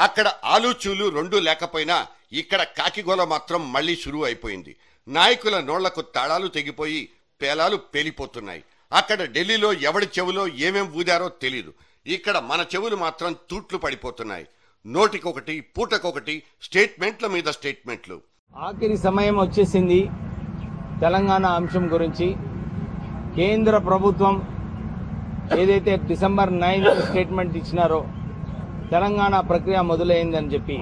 అక్కడ ఆలుచూలు రెండు లేకపోయినా ఇక్కడ కాకిగోల మాత్రం మళ్ళీ షురువు అయిపోయింది. నాయకుల నోళ్ళకు తాళాలు తెగిపోయి పేలాలు పేలిపోతున్నాయి. అక్కడ ఢిల్లీలో ఎవడి చెవులో ఏమేం ఊదారో తెలీదు. ఇక్కడ మన చెవులు మాత్రం తూట్లు పడిపోతున్నాయి. నోటికొకటి పూటకొకటి స్టేట్మెంట్ల మీద స్టేట్మెంట్లు. ఆఖరి సమయం వచ్చేసింది తెలంగాణ అంశం గురించి. కేంద్ర ప్రభుత్వం ఏదైతే డిసెంబర్ నైన్త్ స్టేట్మెంట్ ఇచ్చినారో తెలంగాణ ప్రక్రియ మొదలైందని చెప్పి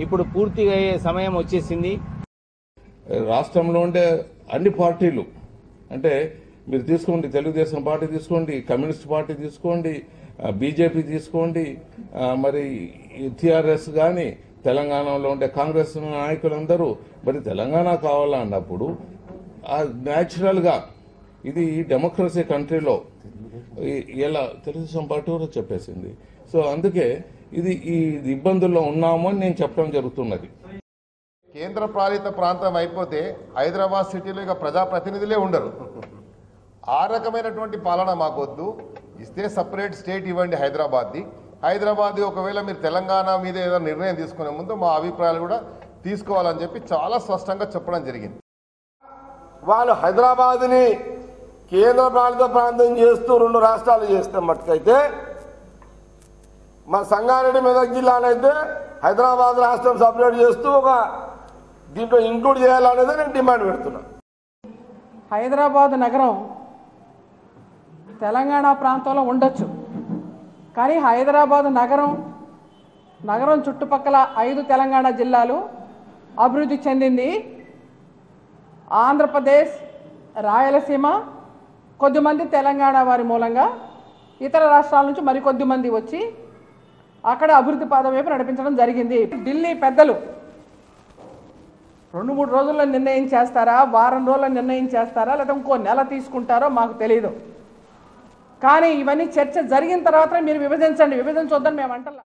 ఇప్పుడు పూర్తిగా అయ్యే సమయం వచ్చేసింది. రాష్ట్రంలో ఉండే అన్ని పార్టీలు అంటే మీరు తీసుకోండి తెలుగుదేశం పార్టీ తీసుకోండి కమ్యూనిస్ట్ పార్టీ తీసుకోండి బీజేపీ తీసుకోండి మరి టీఆర్ఎస్ కానీ తెలంగాణలో ఉండే కాంగ్రెస్ నాయకులందరూ మరి తెలంగాణ కావాలన్నప్పుడు న్యాచురల్గా ఇది డెమోక్రసీ కంట్రీలో ఇలా తెలుగుదేశం పార్టీ కూడా చెప్పేసింది. సో అందుకే ఇది ఈ ఇబ్బందుల్లో ఉన్నాము అని నేను చెప్పడం జరుగుతున్నది. కేంద్ర పాలిత ప్రాంతం అయిపోతే హైదరాబాద్ సిటీలో ఇక ప్రజాప్రతినిధులే ఉండరు. ఆ రకమైనటువంటి పాలన మాకొద్దు. ఇస్తే సపరేట్ స్టేట్ ఇవ్వండి హైదరాబాద్ది. హైదరాబాద్ ఒకవేళ మీరు తెలంగాణ మీద ఏదైనా నిర్ణయం తీసుకునే ముందు మా అభిప్రాయాలు కూడా తీసుకోవాలని చెప్పి చాలా స్పష్టంగా చెప్పడం జరిగింది. వాళ్ళు హైదరాబాద్ని కేంద్ర పాలిత ప్రాంతం చేస్తూ రెండు రాష్ట్రాలు చేస్తే మట్టుకైతే. మా సంగారెడ్డి మెదక్ జిల్లానైతే హైదరాబాద్ రాష్ట్రం సపరేట్ చేస్తూ ఒక దీంట్లో ఇంక్లూడ్ చేయాలనేది నేను డిమాండ్ పెడుతున్నా. హైదరాబాద్ నగరం తెలంగాణ ప్రాంతంలో ఉండొచ్చు. కానీ హైదరాబాద్ నగరం నగరం చుట్టుపక్కల ఐదు తెలంగాణ జిల్లాలు అభివృద్ధి చెందింది. ఆంధ్రప్రదేశ్ రాయలసీమ కొద్దిమంది తెలంగాణ వారి మూలంగా ఇతర రాష్ట్రాల నుంచి మరికొద్ది మంది వచ్చి అక్కడ అభివృద్ధి పాదం వైపు నడిపించడం జరిగింది. ఢిల్లీ పెద్దలు రెండు మూడు రోజుల్లో నిర్ణయం చేస్తారా? వారం రోజుల్లో నిర్ణయం చేస్తారా? లేదా ఇంకో నెల తీసుకుంటారో మాకు తెలియదు కానీ ఇవన్నీ చర్చ జరిగిన తర్వాత మీరు విభజించండి. విభజించొద్దని మేము అంటలా.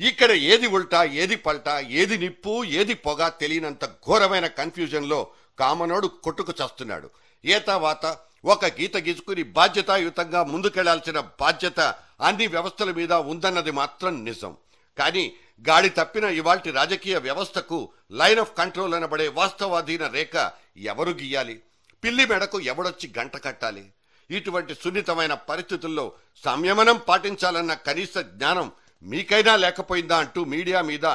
ఇక్కడ ఏది ఉల్టా ఏది పల్టా ఏది నిప్పు ఏది పొగ తెలియనంత ఘోరమైన కన్ఫ్యూజన్లో కామనోడు కొట్టుకు చస్తున్నాడు. ఏతావాత ఒక గీత గీసుకుని బాధ్యతాయుతంగా ముందుకెళ్ళాల్సిన బాధ్యత అన్ని వ్యవస్థల మీద ఉందన్నది మాత్రం నిజం. కానీ గాడి తప్పిన ఇవాల్టి రాజకీయ వ్యవస్థకు లైన్ ఆఫ్ కంట్రోల్ అనబడే వాస్తవాధీన రేఖ ఎవరు గీయాలి? పిల్లి మెడకు ఎవడొచ్చి గంట కట్టాలి? ఇటువంటి సున్నితమైన పరిస్థితుల్లో సంయమనం పాటించాలన్న కనీస జ్ఞానం మీకైనా లేకపోయిందా అంటూ మీడియా మీద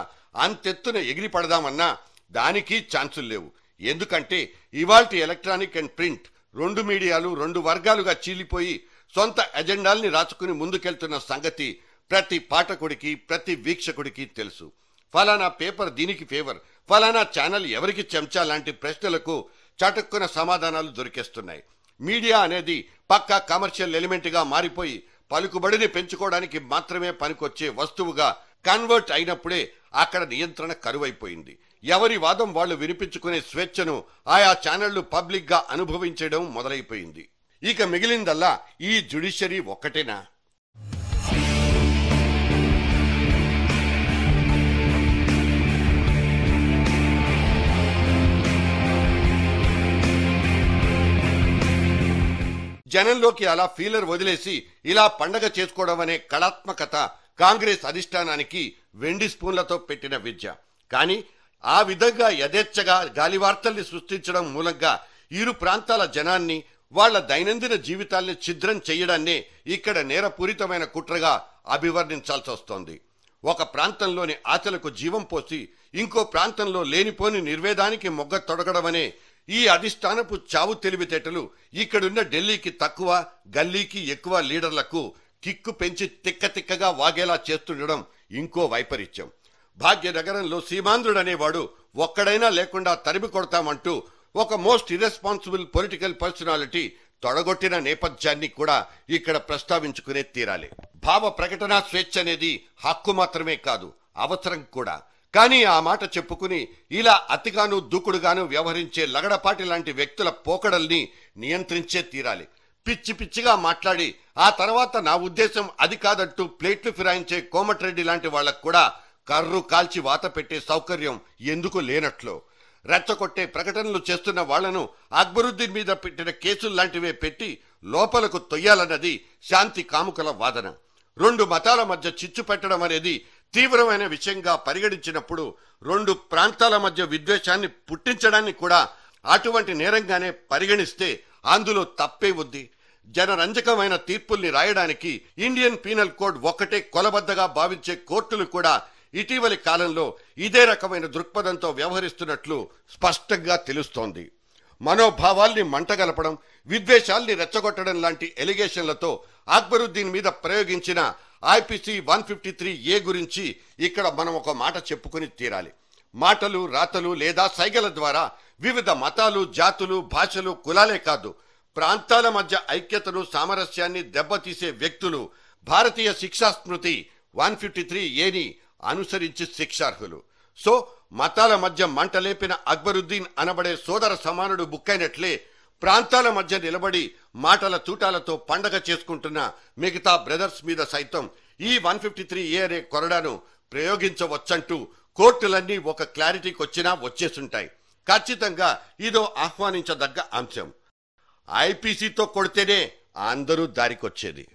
అంతెత్తున ఎగిరి పడదామన్నా దానికి ఛాన్సులు లేవు. ఎందుకంటే ఇవాల్టి ఎలక్ట్రానిక్ అండ్ ప్రింట్ రెండు మీడియాలు రెండు వర్గాలుగా చీలిపోయి సొంత ఎజెండాల్ని రాచుకుని ముందుకెళ్తున్న సంగతి ప్రతి పాఠకుడికి ప్రతి వీక్షకుడికి తెలుసు. ఫలానా పేపర్ దీనికి ఫేవర్. ఫలానా ఛానల్ ఎవరికి చెంచా లాంటి ప్రశ్నలకు చటుక్కున సమాధానాలు దొరికేస్తున్నాయి. మీడియా అనేది పక్కా కమర్షియల్ ఎలిమెంట్గా మారిపోయి పలుకుబడిని పెంచుకోవడానికి మాత్రమే పనికొచ్చే వస్తువుగా కన్వర్ట్ అయినప్పుడే అక్కడ నియంత్రణ కరువైపోయింది. ఎవరి వాదం వాళ్ళు వినిపించుకునే స్వేచ్ఛను ఆయా ఛానళ్ళు పబ్లిక్గా అనుభవించడం మొదలైపోయింది. ఇక మిగిలిందల్లా ఈ జుడిషియరీ ఒక్కటేనా? జనంలోకి అలా ఫీలర్ వదిలేసి ఇలా పండగ చేసుకోవడం అనే కళాత్మకత కాంగ్రెస్ అధిష్టానానికి వెండి స్పూన్లతో పెట్టిన విద్య. కానీ ఆ విధంగా యథేచ్ఛగా గాలివార్తల్ని సృష్టించడం మూలంగా ఇరు ప్రాంతాల జనాన్ని వాళ్ళ దైనందిన జీవితాల్ని ఛిద్రం చేయడాన్నే ఇక్కడ నేరపూరితమైన కుట్రగా అభివర్ణించాల్సి వస్తోంది. ఒక ప్రాంతంలోని ఆచలకు జీవం పోసి ఇంకో ప్రాంతంలో లేనిపోని నిర్వేదానికి మొగ్గ తొడగడమనే ఈ అధిష్టానపు చావు తెలివితేటలు ఇక్కడున్న ఢిల్లీకి తక్కువ గల్లీకి ఎక్కువ లీడర్లకు కిక్కు పెంచి తిక్క తిక్కగా వాగేలా చేస్తుండడం ఇంకో వైపరీత్యం. భాగ్యనగరంలో సీమాంధ్రుడనేవాడు ఒక్కడైనా లేకుండా తరిమి కొడతామంటూ ఒక మోస్ట్ ఇర్రెస్పాన్సిబుల్ పొలిటికల్ పర్సనాలిటీ తొడగొట్టిన నేపథ్యాన్ని కూడా ఇక్కడ ప్రస్తావించుకునే తీరాలి. భావ ప్రకటన స్వేచ్ఛ అనేది హక్కు మాత్రమే కాదు అవసరం కూడా. కానీ ఆ మాట చెప్పుకుని ఇలా అతిగాను దూకుడుగాను వ్యవహరించే లగడపాటి లాంటి వ్యక్తుల పోకడల్ని నియంత్రించే తీరాలి. పిచ్చి పిచ్చిగా మాట్లాడి ఆ తర్వాత నా ఉద్దేశం అది కాదంటూ ప్లేట్లు ఫిరాయించే కోమటిరెడ్డి లాంటి వాళ్ళకు కూడా కర్రు కాల్చి వాత పెట్టే సౌకర్యం ఎందుకు లేనట్లు? రెచ్చగొట్టే ప్రకటనలు చేస్తున్న వాళ్ళను అక్బరుద్దీన్ మీద పెట్టిన కేసులు లాంటివే పెట్టి లోపలకు తొయ్యాలన్నది శాంతి కాముకల వాదన. రెండు మతాల మధ్య చిచ్చు పెట్టడం అనేది తీవ్రమైన విషయంగా పరిగణించినప్పుడు రెండు ప్రాంతాల మధ్య విద్వేషాన్ని పుట్టించడాన్ని కూడా అటువంటి నేరంగానే పరిగణిస్తే అందులో తప్పే ఉంది. జనరంజకమైన తీర్పుల్ని రాయడానికి ఇండియన్ పీనల్ కోడ్ ఒక్కటే కొలబద్దగా భావించే కోర్టులు కూడా ఇటీవలి కాలంలో ఇదే రకమైన దృక్పథంతో వ్యవహరిస్తున్నట్లు స్పష్టంగా తెలుస్తోంది. మనోభావాల్ని మంటగలపడం విద్వేషాల్ని రెచ్చగొట్టడం లాంటి ఎలిగేషన్లతో అక్బరుద్దీన్ మీద ప్రయోగించిన IPC one fifty three A గురించి ఇక్కడ మనం ఒక మాట చెప్పుకుని తీరాలి. మాటలు రాతలు లేదా సైగల ద్వారా వివిధ మతాలు జాతులు భాషలు కులాలే కాదు ప్రాంతాల మధ్య ఐక్యతను సామరస్యాన్ని దెబ్బతీసే వ్యక్తులు భారతీయ శిక్షా స్మృతి వన్ ఫిఫ్టీ త్రీ ఏని అనుసరించి శిక్షార్హులు. సో మతాల మధ్య మంటలేపిన అక్బరుద్దీన్ అనబడే సోదర సమానుడు బుక్కైనట్లే ప్రాంతాల మధ్య నిలబడి మాటల తూటాలతో పండగ చేసుకుంటున్న మిగతా బ్రదర్స్ మీద సైతం ఈ వన్ ఫిఫ్టీ త్రీ ఏ అనే కొరడాను ప్రయోగించవచ్చంటూ కోర్టులన్నీ ఒక క్లారిటీకి వచ్చినా వచ్చేసుంటాయి. ఖచ్చితంగా ఇదో ఆహ్వానించదగ్గ అంశం. ఐపీసీతో కొడితేనే అందరూ దారికొచ్చేది.